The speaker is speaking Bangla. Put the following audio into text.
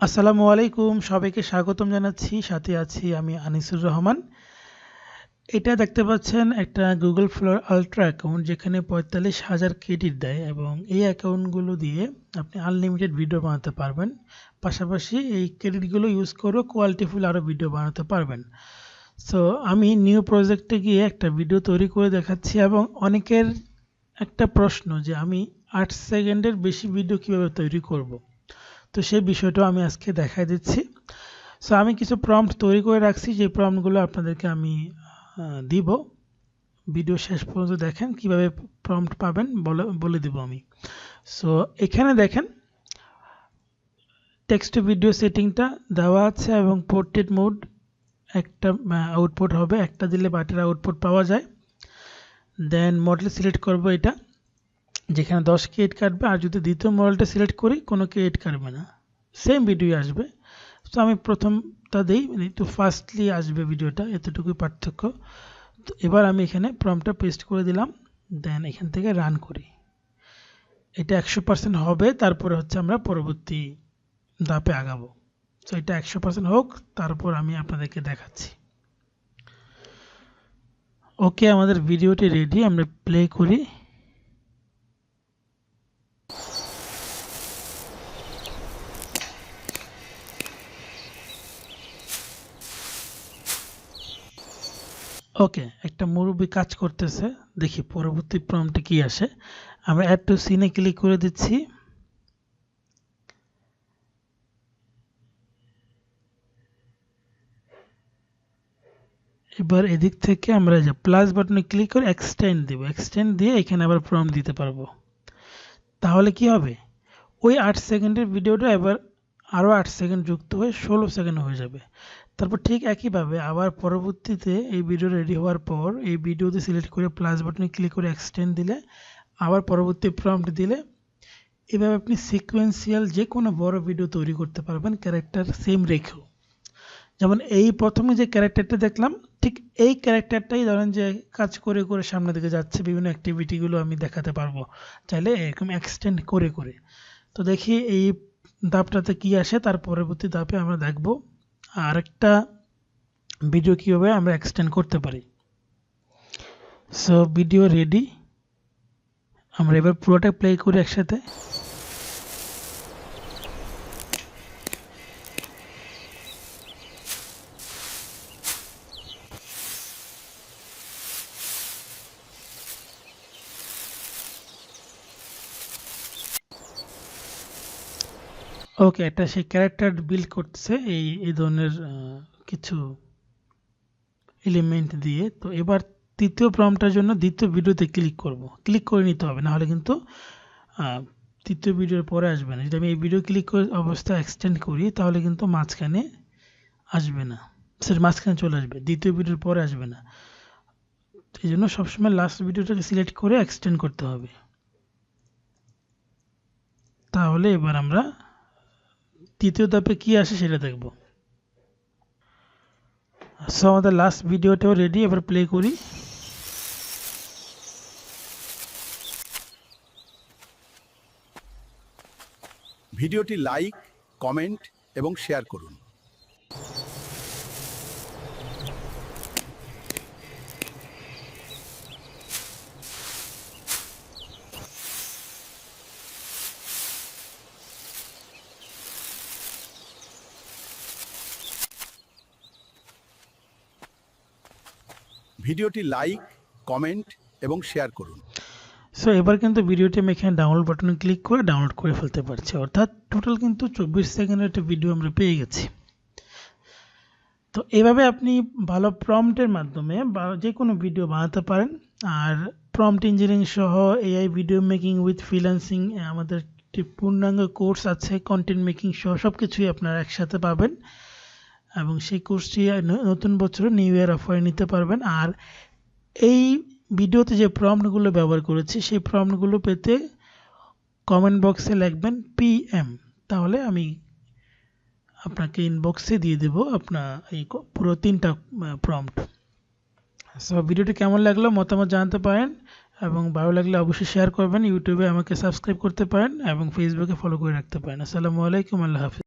আসসালামু আলাইকুম, সবাইকে স্বাগতম জানাচ্ছি। সাথে আছি আমি আনিসুর রহমান। এটা দেখতে পাচ্ছেন একটা গুগল ফ্লোর আলট্রা অ্যাকাউন্ট যেখানে পঁয়তাল্লিশ হাজার ক্রেডিট দেয় এবং এই অ্যাকাউন্টগুলো দিয়ে আপনি আনলিমিটেড ভিডিও বানাতে পারবেন। পাশাপাশি এই ক্রেডিটগুলো ইউজ করেও কোয়ালিটিফুল আরও ভিডিও বানাতে পারবেন। সো আমি নিউ প্রজেক্টে গিয়ে একটা ভিডিও তৈরি করে দেখাচ্ছি এবং অনেকের একটা প্রশ্ন যে আমি আট সেকেন্ডের বেশি ভিডিও কীভাবে তৈরি করব। তো সেই বিষয়টাও আমি আজকে দেখাই দিচ্ছি। সো আমি কিছু প্রম্পট তৈরি করে রাখছি, যে প্রম্পটগুলো আপনাদেরকে আমি দিব। ভিডিও শেষ পর্যন্ত দেখেন, কীভাবে প্রম্পট পাবেন, বলে দিব আমি। সো এখানে দেখেন টেক্সট টু ভিডিও সেটিংটা দেওয়া আছে এবং পোর্ট্রেট মোড একটা আউটপুট হবে। একটা দিলে বাটের আউটপুট পাওয়া যায়। দেন মডেল সিলেক্ট করব এটা। যেখানে দশ ক্রেডিট কাটবে, আর যদি দ্বিতীয় মডেলটা সিলেক্ট করি, কোনো ক্রেডিট কাটবে না। সেম ভিডিও আসবে। তো আমি প্রথমটা দিই মানে একটু ফাস্টলি আসবে ভিডিওটা এতটুকুই পার্থক্য। তো এবার আমি এখানে প্রমটা পেস্ট করে দিলাম দেন এখান থেকে রান করি। এটা একশো পার্সেন্ট হবে, তারপরে হচ্ছে আমরা পরবর্তী ধাপে আগাবো। তো এটা একশো পার্সেন্ট হোক, তারপর আমি আপনাদেরকে দেখাচ্ছি। ওকে আমাদের ভিডিওটি রেডি আমরা প্লে করি। ওকে একটা মুরব্বি কাজ করতেছে। দেখি পরবর্তী প্রম্পটে কি আসে। আমরা অ্যাড টু সিনে ক্লিক করে দিচ্ছি। এবার এদিক থেকে আমরা যে প্লাস বাটনে ক্লিক করে এক্সটেন্ড দেব। এক্সটেন্ড দিয়ে এখানে আবার প্রম্পট দিতে পারব। তাহলে কি হবে? ওই আট সেকেন্ডের ভিডিওটা এবার আরও আট সেকেন্ড যুক্ত হয়ে ষোলো সেকেন্ড হয়ে যাবে। তারপর ঠিক একইভাবে আবার পরবর্তীতে এই ভিডিও রেডি হওয়ার পর এই ভিডিওতে সিলেক্ট করে প্লাস বাটনে ক্লিক করে এক্সটেন্ড দিলে, আবার পরবর্তী প্রম্পট দিলে, এভাবে আপনি সিকোয়েন্সিয়াল যে কোনো বড় ভিডিও তৈরি করতে পারবেন ক্যারেক্টার সেম রেখেও। যেমন এই প্রথমে যে ক্যারেক্টারটা দেখলাম, ঠিক এই ক্যারেক্টারটাই ধরেন যে কাজ করে করে সামনের দিকে যাচ্ছে, বিভিন্ন অ্যাক্টিভিটিগুলো আমি দেখাতে পারব। চাইলে এরকম এক্সটেন্ড করে করে। তো দেখি এই ধাপটাতে কি আসে, তার পরবর্তী ধাপে আমরা দেখব। আর একটা ভিডিও কীভাবে আমরা এক্সটেন্ড করতে পারি। সো ভিডিও রেডি আমরা এবার পুরোটা প্লে করি একসাথে। ওকে একটা সেই ক্যারেক্টার বিল্ড করতেছে এই এই ধরনের কিছু এলিমেন্ট দিয়ে। তো এবার তৃতীয় প্রম্পটার জন্য দ্বিতীয় ভিডিওতে ক্লিক করব। ক্লিক করে নিতে হবে না হলে কিন্তু তৃতীয় ভিডিওর পরে আসবে না। যদি আমি এই ভিডিও ক্লিক করে অবস্থা এক্সটেন্ড করি, তাহলে কিন্তু মাঝখানে আসবে না। সেটা মাঝখানে চলে আসবে, দ্বিতীয় ভিডিওর পরে আসবে না। এই জন্য সবসময় লাস্ট ভিডিওটাকে সিলেক্ট করে এক্সটেন্ড করতে হবে। তাহলে এবার আমরা তৃতীয় ধাপে কি আসে সেটা দেখব। সো আমাদের লাস্ট ভিডিওটাও রেডি এবার প্লে করি। ভিডিওটি লাইক কমেন্ট এবং শেয়ার করুন। ভিডিওটি লাইক, কমেন্ট এবং শেয়ার করুন। সো এবার কিন্তু ভিডিওটি আমি এখানে ডাউনলোড বাটনে ক্লিক করে ডাউনলোড করে ফেলতে পারছি। অর্থাৎ টোটাল কিন্তু চব্বিশ সেকেন্ডের একটা ভিডিও আমরা পেয়ে গেছি। তো এভাবে আপনি ভালো প্রম্পটের মাধ্যমে যে কোনো ভিডিও বানাতে পারেন। আর প্রম্পট ইঞ্জিনিয়ারিং সহ AI video making with freelancing আমাদের একটি পূর্ণাঙ্গ কোর্স আছে কন্টেন্ট মেকিং সহ সব কিছুই আপনারা একসাথে পাবেন। এবং সেই কোর্সটি নতুন বছরে নিউ ইয়ার অফারে নিতে পারবেন। আর এই ভিডিওতে যে প্রম্পটগুলো ব্যবহার করেছি, সেই প্রম্পটগুলো পেতে কমেন্ট বক্সে লিখবেন পিএম তাহলে আমি আপনাকে ইনবক্সে দিয়ে দেব আপনার এই পুরো তিনটা প্রম্পট সো ভিডিওটি কেমন লাগল মতামত জানাতে পারেন এবং ভালো লাগলে অবশ্যই শেয়ার করবেন। ইউটিউবে আমাকে সাবস্ক্রাইব করতে পারেন এবং ফেসবুকে ফলো করে রাখতে পারেন। আসসালামু আলাইকুম, আল্লাহ হাফিজ।